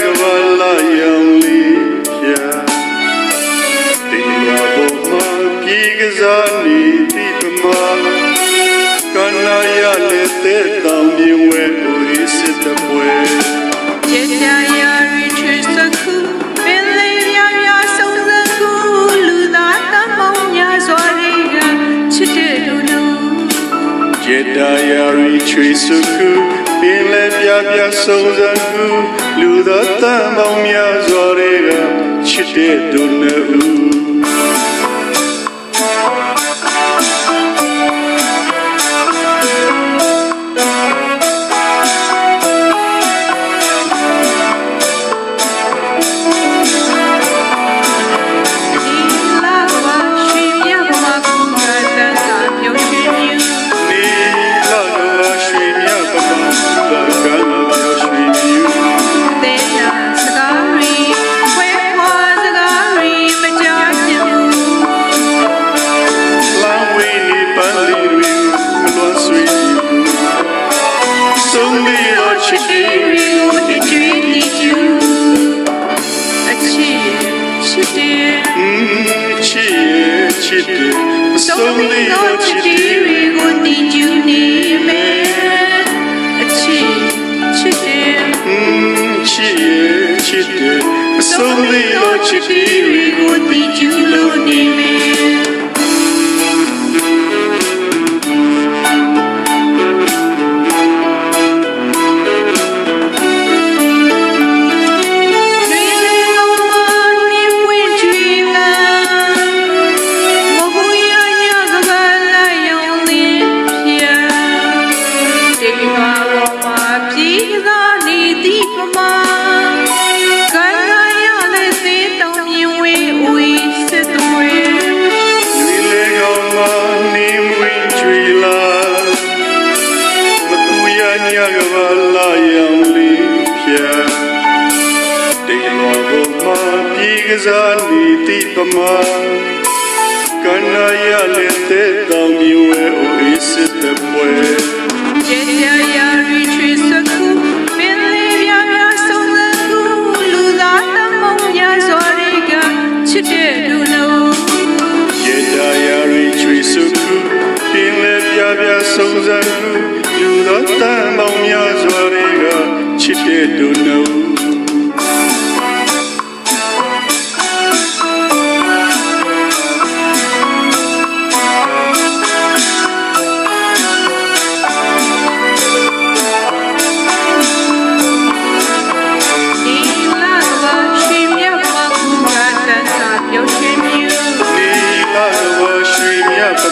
ကဘာလာယောင်လေးဖြာတရားပေါ်မှာပြည်ကစားနေပြီပမာကနာရလက်သက်တောင်မြင်ဝဲပူရိစစ်တပွဲကျေတရာရီထစ်စခုပင်လေးရရဆုံးစခုလူသားတမောင်ညာစွာရိကချစ်တဲ့လူလူကျေတရာရီထစ်စခုပင်လေး ပြပြဆုံးစံခုလူသောတန်ပေါင်းများစွာတွေကချစ်တဲ့ဒုနေဦး ကစားနေတိပမာကနာရလေတဲ့တောင်မြဝဲအိုအေးစစ်တဲ့ပွဲကျေကြရာရီချွေစခုပင်လေးပြပြဆုံးစခုလူသားတမောင်များစွာတွေကချစ်တဲ့လူလုံးရေတာယာရီချွေစုခုပင်လေပြပြဆုံးစံခုလူတော်တန်ပေါင်းများစွာတွေကချစ်တဲ့ဒုနု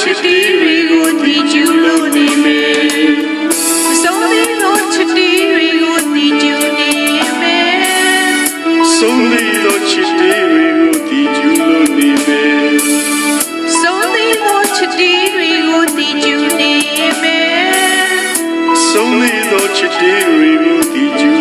ချစ်တယ်ကိုတီကျူလို့နေမယ်ဆုံးမီတော့ချစ်တီကိုတီကျူနေမယ်ဆုံးနေတော့ချစ်တယ်ကိုဒီကျူလို့နေမယ်ဆုံးမီတော့ချစ်တီကိုတီကျူနေမယ်ဆုံးနေတော့ချစ်တယ်ကို